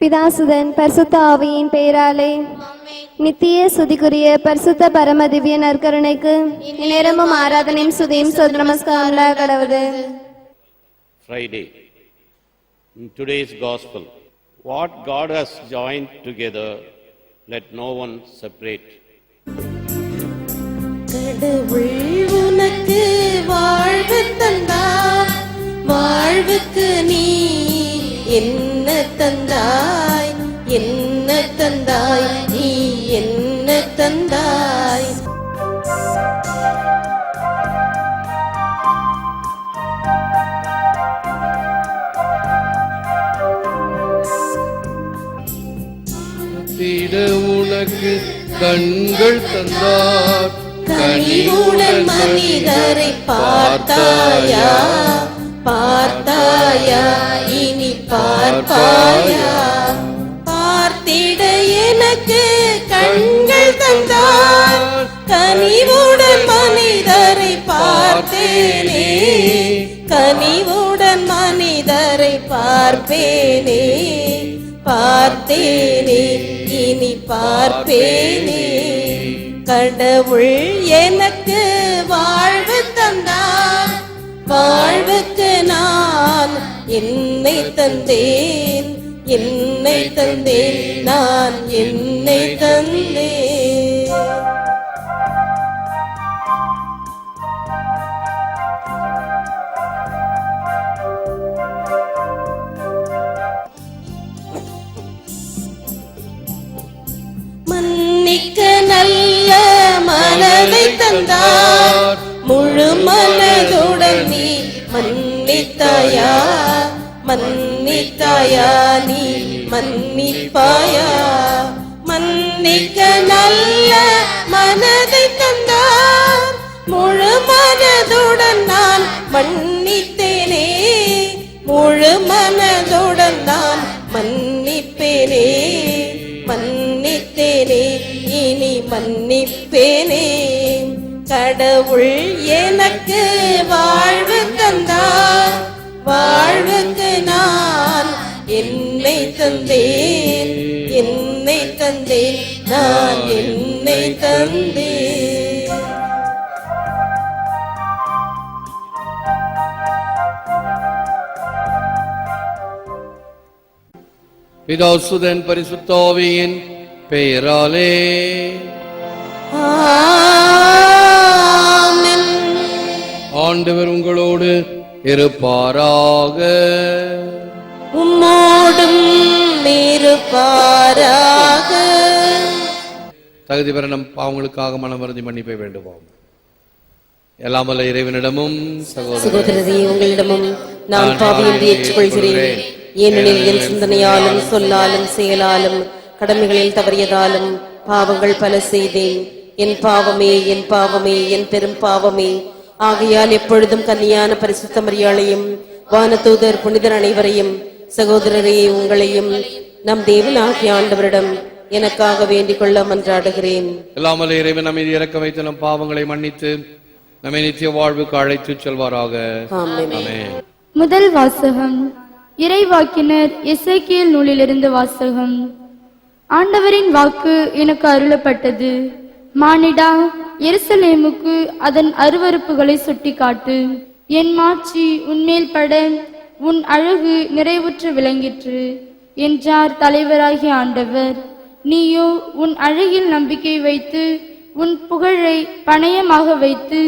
பிதாசுதன் பரிசுத்த ஆவியின் பெயராலே நித்திய சுதிக்குரிய பரிசுத்த பரம திவ்ய நற்கருணைக்கு நேரமும் ஆராதனையும் சுதியும் சொல் நமஸ்காரம் கடவுது Friday. In today's gospel, what God has joined together, let no one separate. கடவுள் உனக்கு வாழ்வு தந்தார் வாழ்வுக்கு நீ என்ன தந்தாய்? என்ன தந்தாய்? நீ என்ன தந்தாய்? திட உனக்கு கண்கள் தந்தார். கனிவுடன் மனிதரை பார்த்தாயா? பார்த்தாயா? பார்ப்பாயா? பார்த்திட எனக்கு கண்கள் தந்தார். கனிவுடன் மனிதரை பார்த்தேனே. கனிவுடன் மனிதரை பார்ப்பேனே. பார்த்தேனே இனி பார்ப்பேனே. கடவுள் எனக்கு வாழ்வு தந்தார். வாழ்வுக்கு நான் என்னை தந்தேன் என்னை தந்தேன் நான் என்னை தந்தேன். மன்னிக்க நல்ல மனதை தந்தார். முழு மனதுடன் நீ மன்னித்தாயா? மன்னித்தாயா நீ மன்னிப்பாயா? மன்னிக்க நல்ல மனதை தந்தார். முழு மனதுடன் நான் மன்னித்தேனே. முழு மனதுடன் நான் மன்னிப்பேனே. மன்னித்தேனே இனி மன்னிப்பேனே. கடவுள் எனக்கு வாழ்வு தந்தார். வாழ்வு நான் தந்தேன். என்னை தந்தேன். நான் என்னை தந்தேன். பிதாசுதன் பரிசுத்தாவியின் பெயராலே. ஆண்டவர் உங்களோடு இருப்பாராக. உம்மோடும் இருப்பாராக தகுதி பெற நம் பாவங்களுக்காக மனம் வருந்தி மன்னிப்பை வேண்டுவோம். எல்லாம் வல்ல இறைவனிடமும் சகோதர சகோதரரே உங்களிடமும் நான் பாவியின்றி ஏற்றுக்கொள்கிறேன். ஏனெனில் என் சிந்தனையாலும் சொல்லாலும் செயலாலும் கடமைகளில் தவறியதாலும் பாவங்கள் பல செய்தேன். என் பாவமே என் பாவமே என் பெரும் பாவமே. ஆகையால் எப்பொழுதும் கன்னியான பரிசுத்த மரியாளையும் வானதூதர் புனிதர் அனைவரையும் சகோதரரே உங்களையும் நம் தேவனாகிய ஆண்டவரிடம் எனக்காக வேண்டிக் கொள்ள மன்றாடுகிறேன். எல்லாம் வல்ல இறைவன் நம்மை இறக்க வைத்து நம் பாவங்களை மன்னித்து நம்மை நித்திய வாழ்வுக்கு அழைத்துச் செல்வாராக. முதல் வாசகம் இறைவாக்கினர் எசேக்கியேல் நூலிலிருந்து வாசகம். ஆண்டவரின் வாக்கு எனக்கு அருளப்பட்டது. மானிடா எருசலேமுக்கு அதன் அருவருப்புகளை சுட்டிக்காட்டு. என் மாட்சி உன்மேல் பட உன் அழகு நிறைவுற்று விளங்கிற்று என்றார் தலைவராகிய ஆண்டவர். நீயோ உன் அழகில் நம்பிக்கை வைத்து உன் புகழை பணயமாக வைத்து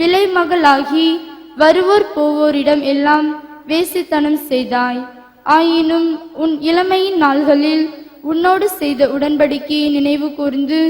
விலைமகளாகி வருவோர் போவோரிடம் எல்லாம் வேசித்தனம் செய்தாய். ஆயினும் உன் இளமையின் நாள்களில் உன்னோடு செய்த உடன்படிக்கையை நினைவு கூர்ந்து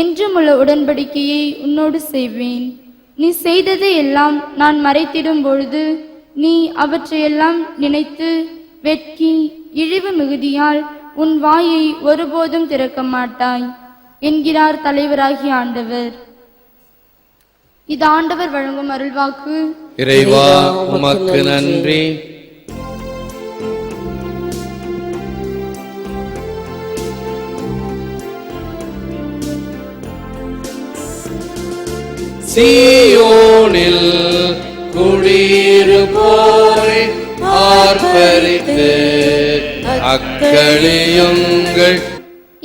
என்றுமுள்ள உடன்படிக்கையை உன்னோடு செய்வேன். நீ செய்ததை எல்லாம் நான் மறைத்திடும் பொழுது நீ அவற்றையெல்லாம் நினைத்து வெட்கி இழிவு மிகுதியால் உன் வாயை ஒருபோதும் திறக்க மாட்டாய் என்கிறார் தலைவராகிய ஆண்டவர். இது ஆண்டவர் வழங்கும் அருள்வாக்கு. இறைவா உமக்கு நன்றி. சீயோனில் குடியிருப்போரை ஆர்ப்பரித்து அக்களியுங்கள்.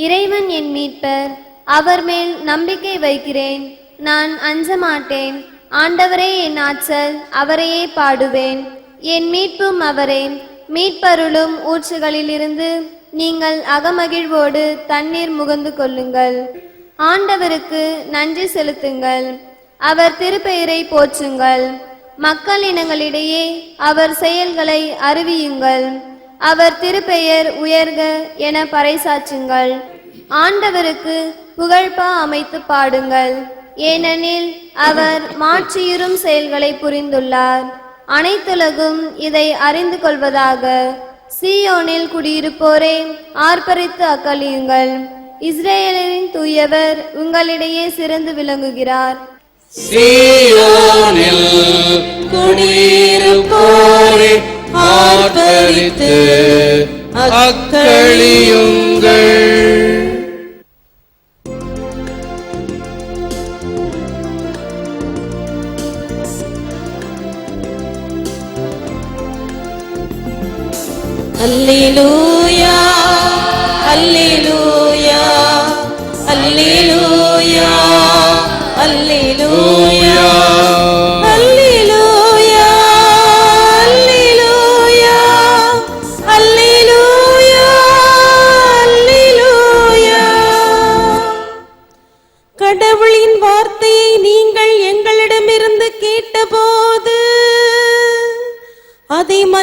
இறைவன் என் மீட்பர் அவர் மேல் நம்பிக்கை வைக்கிறேன். நான் அஞ்ச மாட்டேன் ஆண்டவரே என் ஆற்றல் அவரையே பாடுவேன். என் மீட்பும் அவரே. மீட்பருளும் ஊற்றுகளிலிருந்து நீங்கள் அகமகிழ்வோடு தண்ணீர் முகந்து கொள்ளுங்கள். ஆண்டவருக்கு நன்றி செலுத்துங்கள். அவர் திருப்பெயரை போற்றுங்கள். மக்கள் இனங்களிடையே அவர் செயல்களை அறிவியுங்கள். அவர் திருப்பெயர் உயர்க என பறைசாற்றுங்கள். ஆண்டவருக்கு புகழ்பா அமைத்து பாடுங்கள். ஏனெனில் அவர் மாற்றியுறும் செயல்களை புரிந்துள்ளார். அனைத்துலகும் இதை அறிந்து கொள்வதாக. சீயோனில் குடியிருப்போரே ஆர்ப்பரித்து அக்கழியுங்கள் இஸ்ரேலின் தூயவர் உங்களிடையே சிறந்து விளங்குகிறார். சீயோனில் குடியிருப்போரை ஆர்ப்பரித்து அக்களியுங்கள். அல்லேலூயா அல்லேலூயா.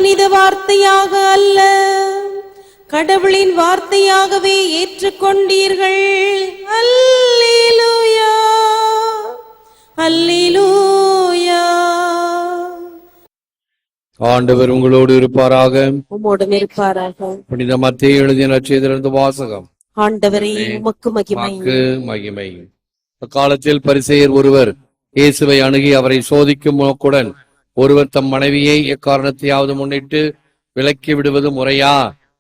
மனித வார்த்தையாக அல்ல. கடவுளின் வார்த்தையாகவே ஏற்றுக்கொண்டீர்கள். அல்லேலூயா. அல்லேலூயா. ஆண்டவர் உங்களோடு இருப்பாராக. உம்மோடும் இருப்பாராக. புனித மத்திய எழுதிய வாசகம். ஆண்டவரே உமக்கு மகிமை. மகிமை. அக்காலத்தில் பரிசெயர் ஒருவர் இயேசுவை அணுகி அவரை சோதிக்கும் நோக்குடன் ஒருவர் தம் மனைவியை எக்காரணத்தையாவது முன்னிட்டு விலக்கி விடுவது முறையா?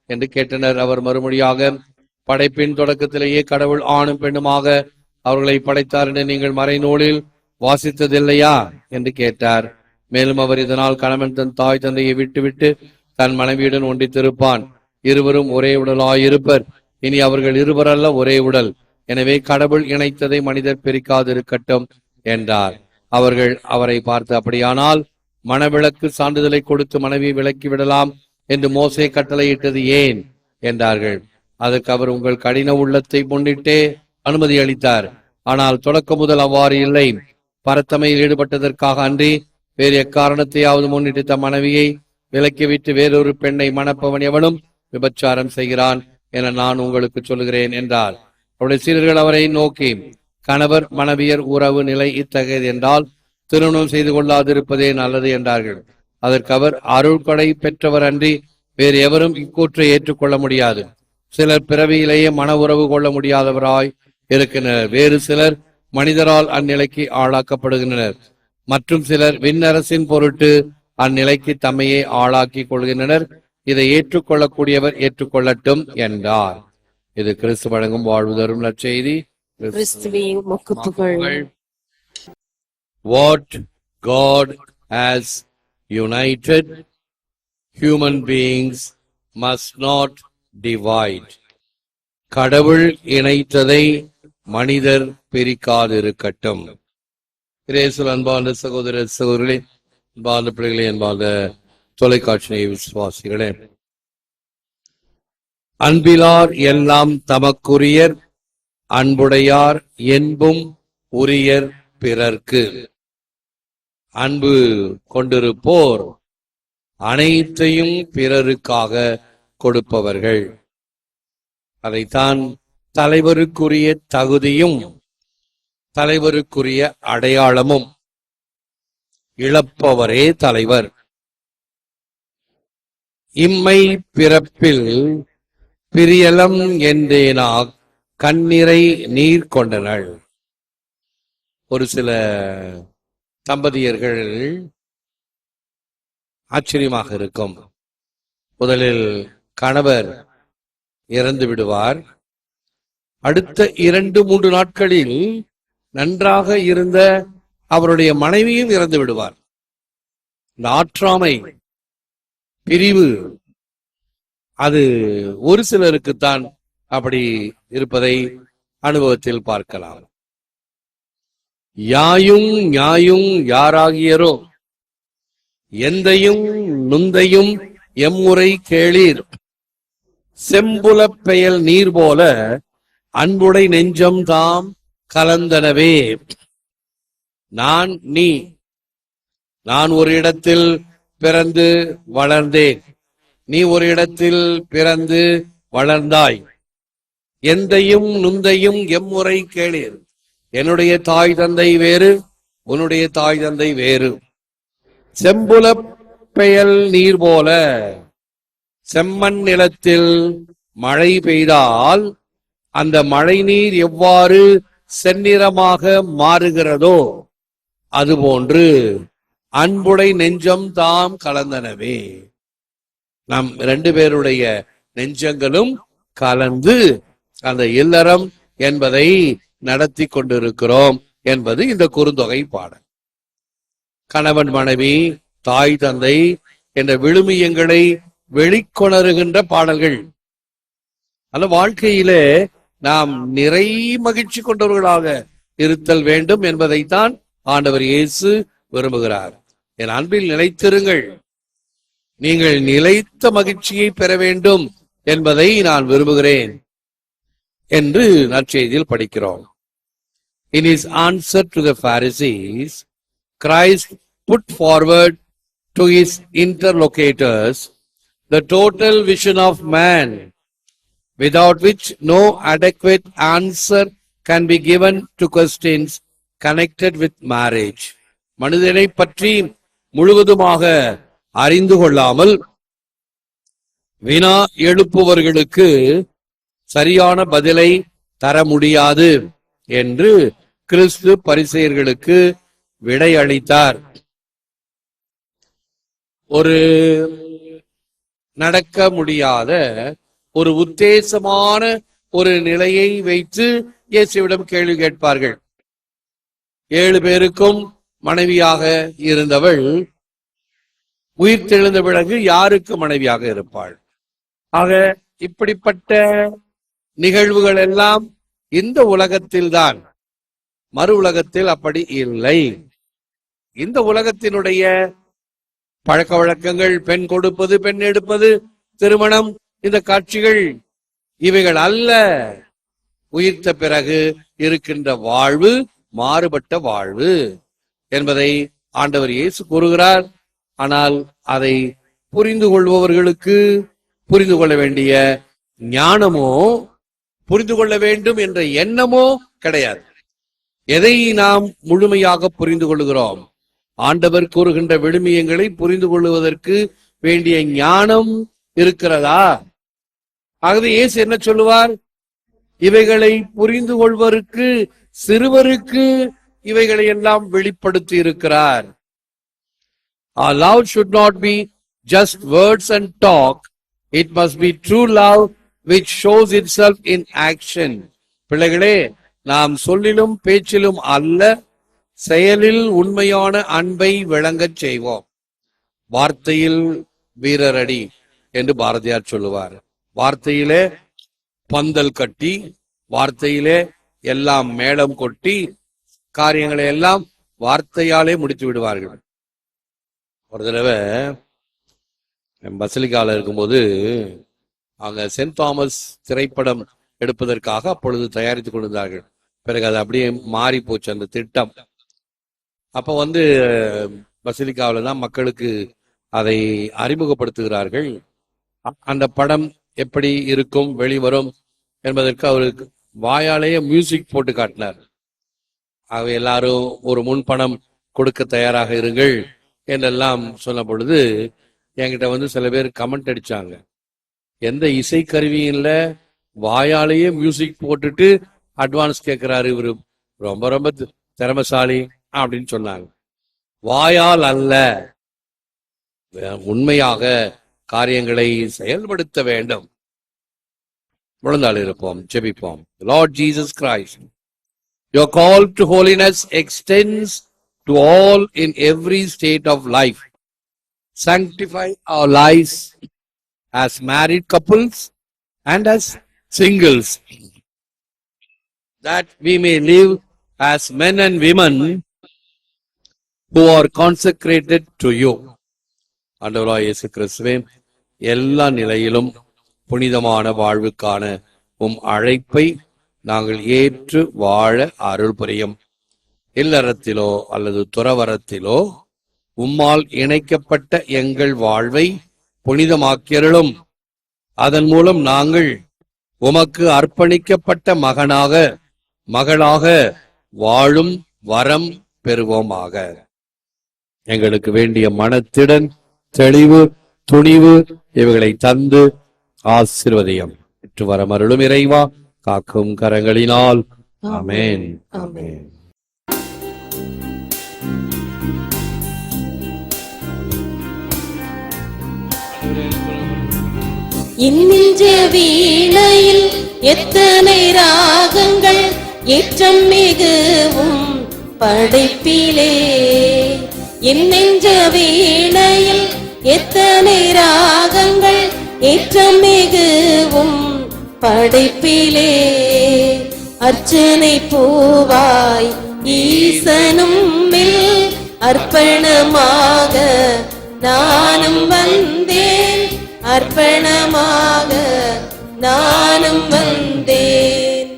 என்று கேட்டனர் அவர் மறுமொழியாக படைப்பின் தொடக்கத்திலேயே கடவுள் ஆணும் பெண்ணுமாக அவர்களை படைத்தார் என்று நீங்கள் மறைநூலில் வாசித்ததில்லையா? என்று கேட்டார். மேலும் அவர் இதனால் கணவன் தன் தாய் தந்தையை விட்டுவிட்டு தன் மனைவியுடன் ஒன்றித்திருப்பான். இருவரும் ஒரே உடலாயிருப்பர். இனி அவர்கள் இருவரல்ல ஒரே உடல். எனவே கடவுள் இணைத்ததை மனிதர் பிரிக்காதிருக்கட்டும் என்றார். அவர்கள் அவரை பார்த்து அப்படியானால் மணவிளக்கு சான்றிதழை கொடுத்து மனைவி விலக்கி விடலாம் என்று மோசே கட்டளையிட்டது ஏன்? என்றார்கள். அதற்கு அவர் உங்கள் கடின உள்ளத்தை முன்னிட்டே அனுமதி அளித்தார். ஆனால் தொடக்கம் முதல் அவ்வாறு இல்லை. பரத்தமையில் ஈடுபட்டதற்காக அன்றி வேறு எக்காரணத்தையாவது முன்னிட்டு தம் மனைவியை விலக்கிவிட்டு வேறொரு பெண்ணை மணப்பவன் எவனும் விபச்சாரம் செய்கிறான் என நான் உங்களுக்கு சொல்லுகிறேன் என்றார். அவருடைய சீரர்கள் அவரை நோக்கி கணவர் மனைவியர் உறவு நிலை இத்தகையது என்றால் திருமணம் செய்து கொள்ளாதிருப்பதே நல்லது என்றார்கள். அதற்கு அவர் அருள்கொடை பெற்றவர் அன்றி வேறு எவரும் இக்கூற்றை ஏற்றுக்கொள்ள முடியாது. சிலர் பிறவியிலேயே மன உறவு கொள்ள முடியாதவராய் இருக்கின்றனர். வேறு சிலர் மனிதரால் அந்நிலைக்கு ஆளாக்கப்படுகின்றனர். மற்றும் சிலர் விண்ணரசின் பொருட்டு அந்நிலைக்கு தம்மையே ஆளாக்கி கொள்கின்றனர். இதை ஏற்றுக்கொள்ளக்கூடியவர் ஏற்றுக்கொள்ளட்டும் என்றார். இது கிறிஸ்து வழங்கும் வாழ்வு தரும் நற்செய்தி கிறிஸ்துவே What God has united, human beings must not divide. கடவுள் இணைத்ததை மனிதர் பிரிக்காதிருக்கட்டும். கிரேசுல் அன்பார்ந்த சகோதர சகோதரர்களே அன்பார்ந்த பிள்ளைகளே அன்பார்ந்த தொலைக்காட்சி விசுவாசிகளே. அன்பிலார் எல்லாம் தமக்குரியர் அன்புடையார் என்பும் உரியர் பிறர்க்கு. அன்பு கொண்டிருப்போர் அனைத்தையும் பிறருக்காக கொடுப்பவர்கள். அதைத்தான் தலைவருக்குரிய தகுதியும் தலைவருக்குரிய அடையாளமும் இழப்பவரே தலைவர். இம்மை பிறப்பில் பிரியலம் என்றேனா கண்ணீரை நீர் கொண்டனள். ஒரு சில தம்பதியர்கள் ஆச்சரியமாக இருக்கும். முதலில் கணவர் இறந்து விடுவார். அடுத்த இரண்டு மூன்று நாட்களில் நன்றாக இருந்த அவருடைய மனைவியும் இறந்து விடுவார். நாற்றாமை ஆற்றாமை பிரிவு அது ஒரு சிலருக்குத்தான் அப்படி இருப்பதை அனுபவத்தில் பார்க்கலாம். யாயும் ஞாயும் யாராகியரோ? எந்தையும் நுந்தையும் எம்முறை கேளீர். செம்புலப் பெயல் நீர் போல அன்புடை நெஞ்சம் தாம் கலந்தனவே. நான் நீ. நான் ஒரு இடத்தில் பிறந்து வளர்ந்தேன். நீ ஒரு இடத்தில் பிறந்து வளர்ந்தாய். எந்தையும் நுந்தையும் எம்முறை கேளீர். என்னுடைய தாய் தந்தை வேறு உன்னுடைய தாய் தந்தை வேறு. செம்புல பெயல் நீர் போல செம்மண் நிலத்தில் மழை பெய்தால் அந்த மழை நீர் எவ்வாறு செந்நிறமாக மாறுகிறதோ அதுபோன்று அன்புடை நெஞ்சம் தாம் கலந்தனவே. நம் ரெண்டு பேருடைய நெஞ்சங்களும் கலந்து அந்த இல்லறம் என்பதை நடத்தி கொண்டிருக்கிறோம் என்பது இந்த குறுந்தொகை பாடல். கணவன் மனைவி தாய் தந்தை என்ற விழுமியங்களை வெளிக்கொணருகின்ற பாடல்கள். அந்த வாழ்க்கையிலே நாம் நிறை மகிழ்ச்சி கொண்டவர்களாக இருத்தல் வேண்டும் என்பதைத்தான் ஆண்டவர் இயேசு விரும்புகிறார். என் அன்பில் நிலைத்திருங்கள். நீங்கள் நிலைத்த மகிழ்ச்சியை பெற வேண்டும் என்பதை நான் விரும்புகிறேன் என்று நற்செய்தியில் படிக்கிறோம். In his answer to the Pharisees, Christ put forward to his interlocutors the total vision of man, without which no adequate answer can be given to questions connected with marriage. மனிதனை பற்றி முழுவதுமாக அறிந்து கொள்ளாமல் வினா எழுப்புவர்களுக்கு சரியான பதிலை தர முடியாது என்று கிறிஸ்து பரிசெயர்களுக்கு விடையளித்தார். ஒரு நடக்க முடியாத ஒரு உத்தேசமான ஒரு நிலையை வைத்து இயேசுவிடம் கேள்வி கேட்பார்கள். ஏழு பேருக்கும் மனைவியாக இருந்தவள் உயிர் தெழுந்த பிறகு யாருக்கு மனைவியாக இருப்பாள்? ஆக இப்படிப்பட்ட நிகழ்வுகள் எல்லாம் இந்த உலகத்தில்தான் மறு உலகத்தில் அப்படி இல்லை. இந்த உலகத்தினுடைய பழக்க வழக்கங்கள் பெண் கொடுப்பது பெண் எடுப்பது திருமணம் இந்த காட்சிகள் இவைகள் அல்ல. உயிர்த்த பிறகு இருக்கின்ற வாழ்வு மாறுபட்ட வாழ்வு என்பதை ஆண்டவர் இயேசு கூறுகிறார். ஆனால் அதை புரிந்து கொள்பவர்களுக்கு புரிந்து கொள்ள வேண்டிய ஞானமோ புரிந்து கொள்ள வேண்டும் என்ற எண்ணமோ கிடையாது. எதை நாம் முழுமையாக புரிந்து கொள்கிறோம் ஆண்டவர் கூறுகின்ற விழுமியங்களை புரிந்து கொள்வதற்கு வேண்டிய ஞானம் இருக்கிறதா ஆகவே இயேசு என்ன சொல்லுவார் இவைகளை புரிந்து கொள்வதற்கு சிறுவருக்கு இவைகளை எல்லாம் வெளிப்படுத்தி இருக்கிறார் Our love should not be just words and talk. It must be true love which shows itself in action. பிள்ளைகளே நாம் சொல்லிலும் பேச்சிலும் அல்ல செயலில் உண்மையான அன்பை விளங்கச் செய்வோம். வார்த்தையில் வீரரடி என்று பாரதியார் சொல்லுவார். வார்த்தையிலே பந்தல் கட்டி வார்த்தையிலே எல்லாம் மேளம் கொட்டி காரியங்களை எல்லாம் வார்த்தையாலே முடித்து விடுவார்கள். ஒரு தடவை பசலிக்கால இருக்கும்போது அங்க சென்ட் தாமஸ் திரைப்படம் எடுப்பதற்காக அப்பொழுது தயாரித்துக் கொண்டிருந்தார்கள். பிறகு அது அப்படியே மாறி போச்சு அந்த திட்டம். அப்ப வந்து பசிலிக்காவில் தான் மக்களுக்கு அதை அறிமுகப்படுத்துகிறார்கள். அந்த படம் எப்படி இருக்கும் வெளிவரும் என்பதற்கு அவருக்கு வாயாலேயே மியூசிக் போட்டு காட்டினார். ஆகவே எல்லாரும் ஒரு முன்பணம் கொடுக்க தயாராக இருங்கள் என்றெல்லாம் சொன்ன பொழுது என்கிட்ட வந்து சில பேர் கமெண்ட் அடிச்சாங்க. எந்த இசைக்கருவியும் இல்லை வாயாலேயே மியூசிக் போட்டுட்டு அட்வான்ஸ் கேட்கிறாரு இவரு. ரொம்ப ரொம்ப திறமசாலி அப்படின்னு சொன்னாங்க. வாயால் அல்ல. உண்மையாக காரியங்களை செயல்படுத்த வேண்டும். முழந்தால் இருப்போம் ஜெபிப்போம். Lord Jesus Christ Your call to holiness extends to all in every state of life Sanctify our lives as married couples and as singles, that we may live as men and women who are consecrated to you. ஆண்டவராய் இயேசு கிறிஸ்துவே எல்லா நிலையிலும் புனிதமான வாழ்வுக்கான உம் அழைப்பை நாங்கள் ஏற்று வாழ அருள் புரியும் இல்லறத்திலோ அல்லது துறவரத்திலோ உம்மால் இணைக்கப்பட்ட எங்கள் வாழ்வை புனிதமாக்கியருளும் அதன் மூலம் நாங்கள் உமக்கு அர்ப்பணிக்கப்பட்ட மகனாக மகளாக வாழும் வரம் பெறுவோமாக. எங்களுக்கு வேண்டிய மனத்திடன் தெளிவு துணிவு இவைகளை தந்து ஆசிர்வதியம். பெற்று வரமருளும் இறைவா காக்கும் கரங்களினால். ஆமென். ஆமென். இன்னிஞ்ச வீணையில் எத்தனை ராகங்கள் ஏற்றம் மிகவும் படைப்பிலே. இன்னெஞ்ச வீணையில் எத்தனை ராகங்கள் ஏற்றம் மிகவும் படைப்பிலே. அர்ச்சனை பூவாய் ஈசனும் அர்ப்பணமாக நானும் வந்த அர்ப்பணமாக நானும் வந்தேன்.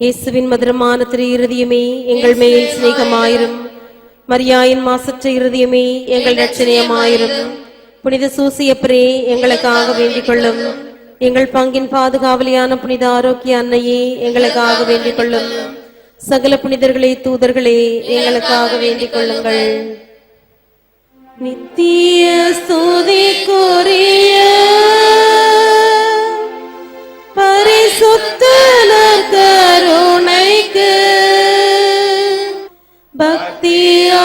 இயேசுவின் மதுரமான திரு இருதயமே எங்கள் மேல் சிநேகமாயிரும். மரியாயின் மாசற்ற இருதயமே எங்கள் ரட்சணியமாயிரும் புனித சூசியப்பரே எங்களுக்காக வேண்டிக் கொள்ளும் எங்கள் பங்கின் பாதுகாவலியான புனித ஆரோக்கிய அன்னையே எங்களுக்காக வேண்டிக் கொள்ளும் சகல புனிதர்களே தூதர்களே எங்களுக்காக வேண்டிக் கொள்ளுங்கள் நித்திய ஸ்துதிக்குரிய பரிசுத்தன கருணைக்கு. பக்தியா